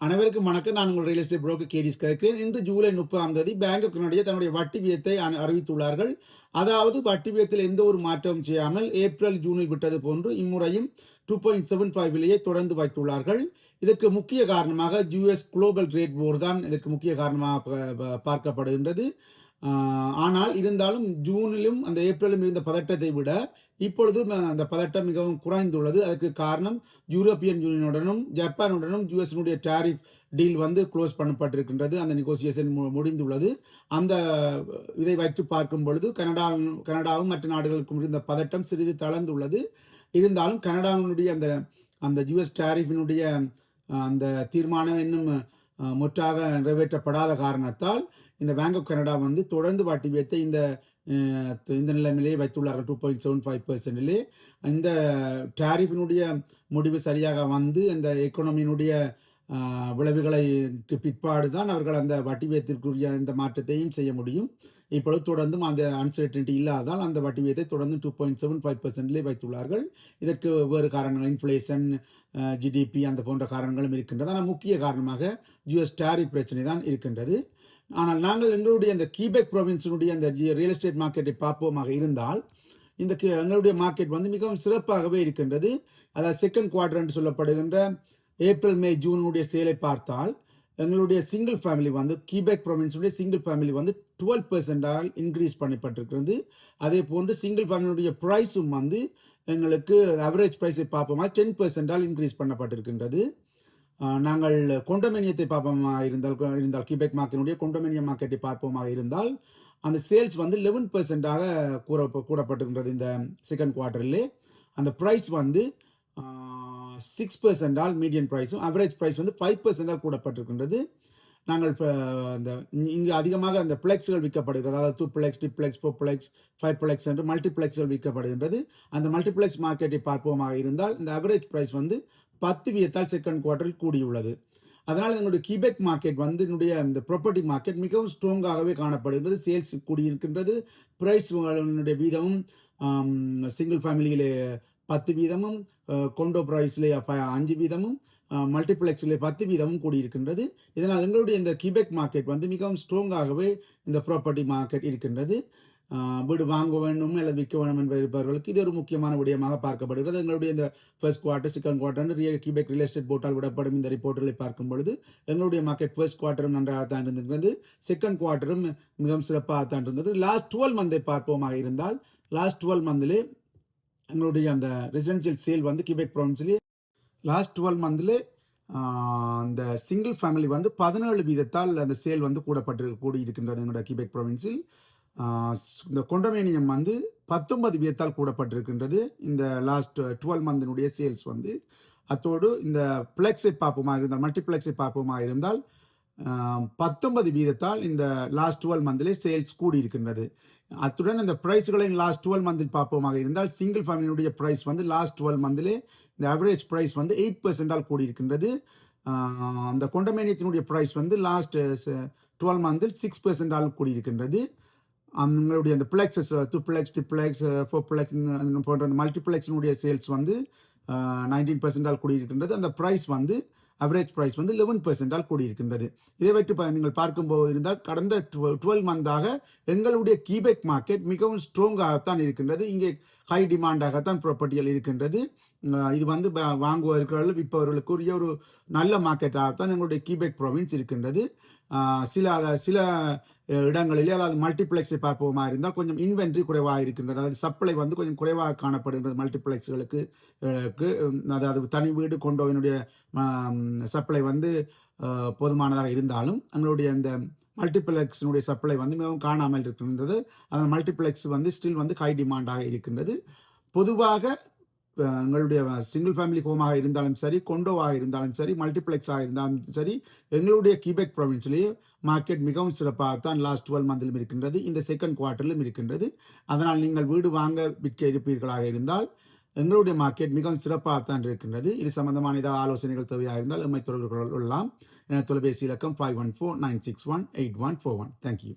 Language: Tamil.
அனைவருக்கும் வணக்கம். நான் உங்கள் ரியல் எஸ்டேட் புரோக்கர் கேரிஸ் கேட்கிறேன் இன்று ஜூலை முப்பதாம் தேதி பேங்க் தன்னுடைய வட்டி வியத்தை அறிவித்துள்ளார்கள். அதாவது வட்டி வியத்தில் எந்த ஒரு மாற்றமும் செய்யாமல் ஏப்ரல் ஜூனில் விட்டது போன்று இம்முறையும் டூ பாயிண்ட் செவன் ஃபைவ்லேயே தொடர்ந்து வைத்துள்ளார்கள். இதற்கு முக்கிய காரணமாக யூஎஸ் குளோபல் ட்ரேட் போர் தான் இதற்கு முக்கிய காரணமாக பார்க்கப்படுகின்றது. ஆனால் இருந்தாலும் ஜூனிலும் அந்த ஏப்ரலும் இருந்த பதட்டத்தை விட இப்பொழுது அந்த பதட்டம் மிகவும் குறைந்துள்ளது. அதற்கு காரணம் யூரோப்பியன் யூனியனுடனும் ஜப்பானுடனும் யூஎஸ்னுடைய டாரிஃப் டீல் வந்து க்ளோஸ் பண்ணப்பட்டிருக்கின்றது. அந்த நெகோசியேஷன் முடிந்துள்ளது. அந்த இதை வைத்து பார்க்கும் பொழுது கனடாவும் கனடாவும் மற்ற நாடுகளுக்கும் இருந்த பதட்டம் சிறிது தளர்ந்துள்ளது. இருந்தாலும் கனடாவினுடைய அந்த அந்த யுஎஸ் டாரிஃபினுடைய அந்த தீர்மானம் இன்னும் முற்றாக நிறைவேற்றப்படாத காரணத்தால் இந்த பேங்க் ஆஃப் கனடா வந்து தொடர்ந்து வட்டி வியத்தை இந்த இந்த நிலைமையிலேயே வைத்துள்ளார்கள். டூ பாயிண்ட் செவன் ஃபைவ் பர்சன்டிலே இந்த டாரிஃபினுடைய முடிவு சரியாக வந்து இந்த எக்கனாமியினுடைய விளைவுகளுக்கு பிற்பாடு தான் அவர்கள் அந்த வட்டி வியத்திற்குரிய இந்த மாற்றத்தையும் செய்ய முடியும். இப்பொழுது தொடர்ந்தும் அந்த அன்சர்டனிட்டி இல்லாதால் அந்த வட்டி வியத்தை தொடர்ந்து டூ பாயிண்ட் செவன் ஃபைவ் பர்சன்ட்லேயே வைத்துள்ளார்கள். இதற்கு வேறு காரணங்கள் இன்ஃப்ளேஷன் ஜிடிபி அந்த போன்ற காரணங்களும் இருக்கின்றது ஆனால் முக்கிய காரணமாக ஜிஎஸ் டாரிஃப் பிரச்சனை தான் இருக்கின்றது. ஆனால் நாங்கள் எங்களுடைய அந்த கீபெக் ப்ரொவின்ஸினுடைய அந்த ரியல் எஸ்டேட் மார்க்கெட்டை பார்ப்போமாக இருந்தால் இந்த கி- எங்களுடைய மார்க்கெட் வந்து மிகவும் சிறப்பாகவே இருக்கின்றது. அதாவது செகண்ட் குவார்டர் என்று சொல்லப்படுகின்ற ஏப்ரல் மே ஜூனுடைய சேலை பார்த்தால் எங்களுடைய சிங்கிள் ஃபேமிலி வந்து கீபேக் ப்ரொவின்ஸுடைய சிங்கிள் ஃபேமிலி வந்து டுவெல் பெர்சென்டால் இன்க்ரீஸ் பண்ணப்பட்டிருக்கிறது. அதே போன்று சிங்கிள் ஃபேமிலியுடைய ப்ரைஸும் வந்து எங்களுக்கு அவரேஜ் ப்ரைஸை பார்ப்போமா. டென் பெர்சென்டால் இன்க்ரீஸ் பண்ணப்பட்டிருக்கின்றது. நாங்கள் கொண்டமேனியத்தை பார்ப்போமா இருந்தால் இருந்தால் கிபெக் மார்க்கினுடைய கொண்டமேனியம் மார்க்கெட்டை பார்ப்போமாக இருந்தால் அந்த சேல்ஸ் வந்து லெவன் பெர்சென்டாக கூற கூறப்பட்டிருக்கின்றது இந்த செகண்ட் குவார்ட்டரிலே அந்த ப்ரைஸ் வந்து சிக்ஸ் பர்சென்டால் மீடியன் ப்ரைஸும் அவரேஜ் ப்ரைஸ் வந்து ஃபைவ் பெர்சென்டாக கூடப்பட்டிருக்கின்றது. நாங்கள் இப்போ அந்த இங்கே இங்கு அதிகமாக அந்த பிளெக்ஸ்கள் விற்கப்படுகிறது. அதாவது duplex triplex fourplex fiveplex என்று மல்டிப்ளெக்ஸ்கள் விற்கப்படுகின்றது. அந்த மல்டிப்ளெக்ஸ் மார்க்கெட்டை பார்ப்போமாக இருந்தால் இந்த அவரேஜ் ப்ரைஸ் வந்து பத்து வியத்தால் செகண்ட் குவார்ட்டரில் கூடியுள்ளது. அதனால் எங்களுடைய கிபெக் மார்க்கெட் வந்து என்னுடைய இந்த ப்ராப்பர்ட்டி மார்க்கெட் மிகவும் ஸ்ட்ராங்காகவே காணப்படுகிறது சேல்ஸ் கூடியிருக்கின்றது. ப்ரைஸ் வீதமும் சிங்கிள் ஃபேமிலியிலே பத்து வீதமும் கொண்டோ ப்ரைஸ்லே அஞ்சு வீதமும் மல்டிப்ளெக்ஸிலே பத்து வீதமும் கூடியிருக்கின்றது. இதனால் எங்களுடைய இந்த கிபெக் மார்க்கெட் வந்து மிகவும் ஸ்ட்ராங்காகவே இந்த ப்ராப்பர்ட்டி மார்க்கெட் இருக்கின்றது. வீடு வாங்க வேண்டும் அல்லது விற்க வேண்டும் என்று இருப்பவர்களுக்கு இது ஒரு முக்கியமான விடயமாக பார்க்கப்படுகிறது. எங்களுடைய இந்த first quarter second quarter real Quebec real estate போர்ட்டால் விடப்படும் இந்த ரிப்போர்ட்டுகளை பார்க்கும் பொழுது எங்களுடைய மார்க்கெட் ஃபர்ஸ்ட் குவார்ட்டரும் நன்றாக தான் இருந்திருக்கிறது. செகண்ட் குவார்ட்டரும் மிகவும் சிறப்பாக தான் இருந்தது. லாஸ்ட் டுவெல் மந்தை பார்ப்போமாக இருந்தால் லாஸ்ட் டுவெல் மந்திலே எங்களுடைய அந்த ரெசிடென்சியல் சேல் வந்து கிபெக் ப்ராவின்ஸ்லேயே லாஸ்ட் டுவெல் மந்த்லே அந்த சிங்கிள் ஃபேமிலி வந்து பதினேழு வீதத்தால் அந்த சேல் வந்து கூடப்பட்டு கூடி இருக்கின்றது எங்களுடைய கிபெக் ப்ராவின்ஸில் இந்த கொண்டமேனியம் வந்து பத்தொன்பது வீதத்தால் கூடப்பட்டிருக்கின்றது இந்த லாஸ்ட் டுவெல் மந்தினுடைய சேல்ஸ் வந்து. அத்தோடு இந்த பிளெக்ஸை பார்ப்போமாக இருந்தால் மல்டிப்ளெக்ஸை பார்ப்போமாக இருந்தால் பத்தொன்பது வீதத்தால் இந்த லாஸ்ட் டுவெல் மந்திலே சேல்ஸ் கூடி இருக்கின்றது அத்துடன் இந்த ப்ரைஸ்களை லாஸ்ட் டுவெல் மந்தில் பார்ப்போமாக இருந்தால் சிங்கிள் ஃபேமிலியுடைய ப்ரைஸ் வந்து லாஸ்ட் டுவெல் மந்திலே இந்த ஆவரேஜ் ப்ரைஸ் வந்து எயிட் பர்சன்டால் கூடி இருக்கின்றது அந்த கொண்டமேனியத்தினுடைய ப்ரைஸ் வந்து லாஸ்ட் டுவெல் மந்தில் சிக்ஸ் பர்சன்டால் கூடி இருக்கின்றது அவங்களுடைய அந்த plexes duplex triplex fourplex போன்ற அந்த மல்டிப்ளெக்ஸினுடைய சேல்ஸ் வந்து நைன்டீன் பர்சன்டால் கூடியிருக்கின்றது. அந்த ப்ரைஸ் வந்து அவரேஜ் ப்ரைஸ் வந்து லெவன் பர்சன்டால் கூடியிருக்கின்றது. இதை வைத்து பா- நீங்கள் பார்க்கும்போது இருந்தால் கடந்த டுவெல் டுவெல் மந்தாக எங்களுடைய கீபெக் மார்க்கெட் மிகவும் ஸ்ட்ராங்காகத்தான் இருக்கின்றது. இங்கே ஹை டிமாண்டாகத்தான் ப்ராப்பர்ட்டிகள் இருக்கின்றது. இது வந்து வாங்குவவர்கள் விற்பவர்களுக்குரிய ஒரு நல்ல மார்க்கெட்டாகத்தான் எங்களுடைய கீபெக் ப்ரொவின்ஸ் இருக்கின்றது. சில அதை சில இடங்களிலே அதாவது மல்டிப்ளெக்ஸை பார்ப்போமா இருந்தால் கொஞ்சம் இன்வென்ட்ரி குறைவாக இருக்கின்றது. அதாவது சப்ளை வந்து கொஞ்சம் குறைவாக காணப்படுகின்றது மல்டிப்ளெக்ஸ்களுக்கு அதாவது தனி வீடு கொண்டோவினுடைய சப்ளை வந்து போதுமானதாக இருந்தாலும் எங்களுடைய இந்த மல்டிப்ளெக்ஸினுடைய சப்ளை வந்து மிகவும் காணாமல் இருக்கின்றது. அதனால் மல்டிப்ளெக்ஸ் வந்து ஸ்டில் வந்து ஹை டிமாண்டாக இருக்கின்றது. பொதுவாக எங்களுடைய சிங்கிள் ஃபேமிலி ஹோமாக இருந்தாலும் சரி கொண்டோவாக இருந்தாலும் சரி மல்டிப்ளெக்ஸாக இருந்தாலும் சரி எங்களுடைய கிபெக் ப்ரொவின்ஸ்லேயே மார்க்கெட் மிகவும் சிறப்பாக தான் லாஸ்ட் டுவெல் மந்திலும் இருக்கின்றது இந்த செகண்ட் குவார்ட்டரிலும் இருக்கின்றது. அதனால் நீங்கள் வீடு வாங்க விற்க இருப்பீர்களாக இருந்தால் எங்களுடைய மார்க்கெட் மிகவும் சிறப்பாக தான் இருக்கின்றது. இது சம்பந்தமான ஏதாவது ஆலோசனைகள் தேவையாக இருந்தால் எம்மை தொடர்பு கொள்ளலாம். என தொலைபேசி இலக்கம் five one four nine six one eight one four one thank you